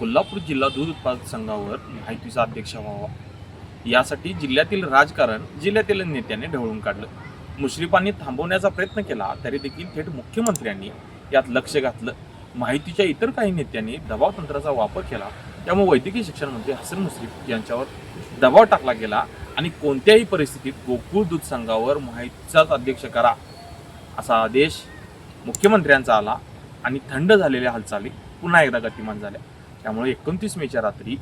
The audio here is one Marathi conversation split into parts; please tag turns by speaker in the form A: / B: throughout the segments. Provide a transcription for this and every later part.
A: कोल्हापूर जिल्हा दूध उत्पादक संघावर माहितीचा अध्यक्ष व्हावा. यासाठी जिल्ह्यातील राजकारण जिल्ह्यातील नेत्याने ढवळून काढलं. मुश्रीफांनी थांबवण्याचा प्रयत्न केला तरी देखील थेट मुख्यमंत्र्यांनी यात लक्ष घातलं. माहितीच्या इतर काही नेत्यांनी दबाव तंत्राचा वापर केला. त्यामुळे वैद्यकीय शिक्षण मंत्री हसन मुश्रीफ यांच्यावर दबाव टाकला गेला आणि कोणत्याही परिस्थितीत गोकुळ दूध संघावर माहितीचाच अध्यक्ष करा असा आदेश मुख्यमंत्र्यांचा आला आणि थंड झालेल्या हालचाली पुन्हा एकदा गतिमान झाल्या. त्यामुळे एकोणतीस मेच्या रात्री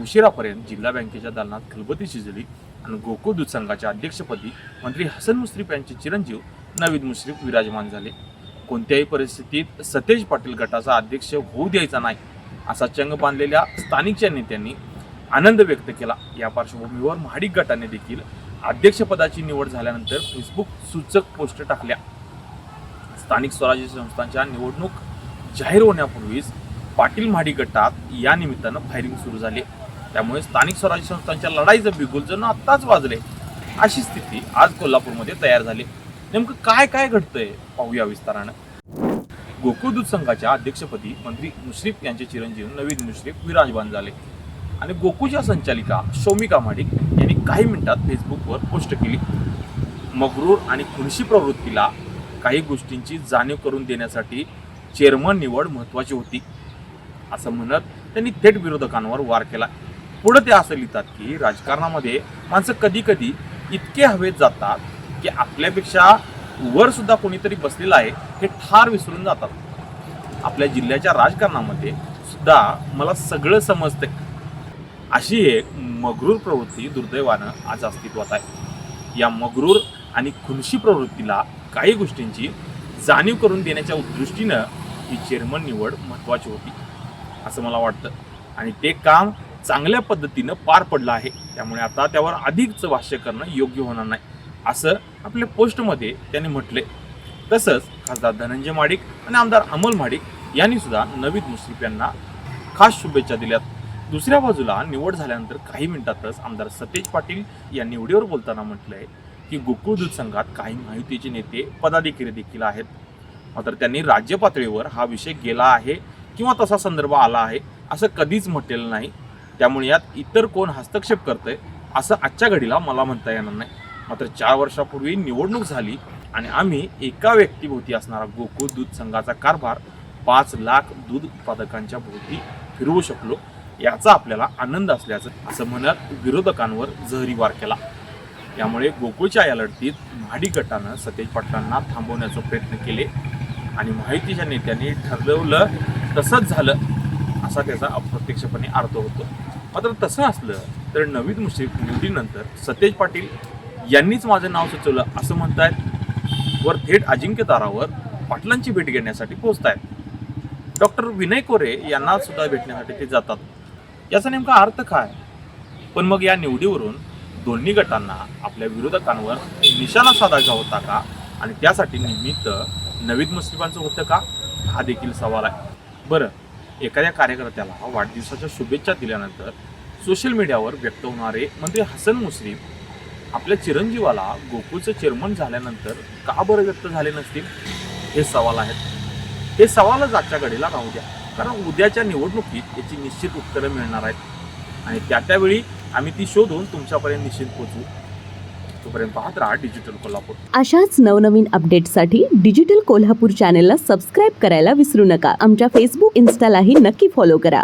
A: उशिरापर्यंत जिल्हा बँकेच्या दालनात खलबती शिजली आणि गोकुळ दूध संघाच्या अध्यक्षपदी मंत्री हसन मुश्रीफ यांचे चिरंजीव नवीद मुश्रीफ विराजमान झाले. कोणत्याही परिस्थितीत सतेज पाटील गटाचा अध्यक्ष होऊ द्यायचा नाही असा चंग बांधलेल्या स्थानिकच्या नेत्यांनी आनंद व्यक्त केला. या पार्श्वभूमीवर महाडिक गटाने देखील अध्यक्षपदाची निवड झाल्यानंतर फेसबुक सूचक पोस्ट टाकल्या. स्थानिक स्वराज्य संस्थांच्या निवडणूक जाहीर होण्यापूर्वीच पाटील महाडी गटात या निमित्तानं फायरिंग सुरू झाली. त्यामुळे स्थानिक स्वराज्य संस्थांच्या लढाईचं बिगुल जणू आत्ताच वाजले अशी स्थिती आज कोल्हापूरमध्ये तयार झाली. नेमकं काय काय घडतंय पाहूया विस्तारानं. गोकुळ दूध संघाच्या अध्यक्षपदी मंत्री मुश्रीफ यांचे चिरंजीव नवीन मुश्रीफ विराजमान झाले. आणि गोकुळच्या संचालिका शौमिका माडिक यांनी काही मिनिटात फेसबुकवर पोस्ट केली. मगरूर आणि खुनशी प्रवृत्तीला काही गोष्टींची जाणीव करून देण्यासाठी चेअरमन निवड महत्त्वाची होती. असं म्हणत त्यांनी थेट विरोधकांवर वार केला. पुढे ते असं लिहितात की राजकारणामध्ये माणसं कधी कधी इतके हवेत जातात की आपल्यापेक्षा वर सुद्धा कोणीतरी बसलेलं आहे हे ठार विसरून जातात. आपल्या जिल्ह्याच्या राजकारणामध्ये सुद्धा मला सगळं समजतं अशी एक मगरूर प्रवृत्ती दुर्दैवानं आज अस्तित्वात आहे. या मगरूर आणि खुनशी प्रवृत्तीला काही गोष्टींची जाणीव करून देण्याच्या दृष्टीनं ही चेअरमन निवड महत्त्वाची होती. असं मला वाटतं. आणि ते काम चांगल्या पद्धतीनं पार पडलं आहे. त्यामुळे आता त्यावर अधिकचं भाष्य करणं योग्य होणार नाही असं आपल्या पोस्टमध्ये त्यांनी म्हटले. तसंच खासदार धनंजय माडिक आणि आमदार अमोल माडिक यांनी सुद्धा नवीद मुश्रीफ यांना खास शुभेच्छा दिल्यात. दुसऱ्या बाजूला निवड झाल्यानंतर काही मिनिटातच आमदार सतेज पाटील या निवडीवर बोलताना म्हटलंय की गोकुळ दूध संघात काही माहितीचे नेते पदाधिकारी देखील आहेत. मात्र त्यांनी राज्य पातळीवर हा विषय गेला आहे किंवा तसा संदर्भ आला आहे असं कधीच म्हटलेलं नाही. त्यामुळे यात इतर कोण हस्तक्षेप करतंय असं आजच्या घडीला मला म्हणता येणार नाही. मात्र चार वर्षापूर्वी निवडणूक झाली आणि आम्ही एका व्यक्तीभोवती असणारा गोकुळ दूध संघाचा कारभार पाच लाख दूध उत्पादकांच्या भोवती फिरवू शकलो याचा आपल्याला आनंद असल्याचं असं म्हणत विरोधकांवर जहरी वार केला. त्यामुळे गोकुळच्या या लढतीत महाडी गटानं सतेज पाटलांना थांबवण्याचा प्रयत्न केले. आणि माहितीच्या नेत्यांनी ठरवलं तसंच झालं असा त्याचा अप्रत्यक्षपणे अर्थ होतो. मात्र तसं असलं तर नवीन मुश्रीफ निवडीनंतर सतेज पाटील यांनीच माझं नाव सुचवलं असं म्हणतायत. वर थेट अजिंक्य तारावर पाटलांची भेट घेण्यासाठी पोहोचतायत. डॉक्टर विनय कोरे यांना सुद्धा भेटण्यासाठी ते जातात. याचा नेमका अर्थ काय? पण मग या निवडीवरून दोन्ही गटांना आपल्या विरोधकांवर निशाणा साधायचा होता का? आणि त्यासाठी निमित्त नवीन मुस्लिमांचं होतं का? हा देखील सवाल आहे. बरं एखाद्या कार्यकर्त्याला वाढदिवसाच्या शुभेच्छा दिल्यानंतर सोशल मीडियावर व्यक्त होणारे मंत्री हसन मुस्लिम आपल्या चिरंजीवाला गोकुळचं चेअरमन झाल्यानंतर का बरं व्यक्त झाले नसतील? हे सवाल आहेत. हे सवालच आजच्या घडीला राहू द्या. कारण उद्याच्या निवडणुकीत याची निश्चित उत्तरं मिळणार आहेत. आणि त्या त्यावेळी आम्ही ती शोधून तुमच्यापर्यंत निश्चित पोचू तोपर्यंत पाहत राहा डिजिटल कोल्हापूर.
B: अशाच नवनवीन अपडेटसाठी डिजिटल कोल्हापूर चॅनेलला सबस्क्राईब करायला विसरू नका. आमच्या फेसबुक इन्स्टालाही नक्की फॉलो करा.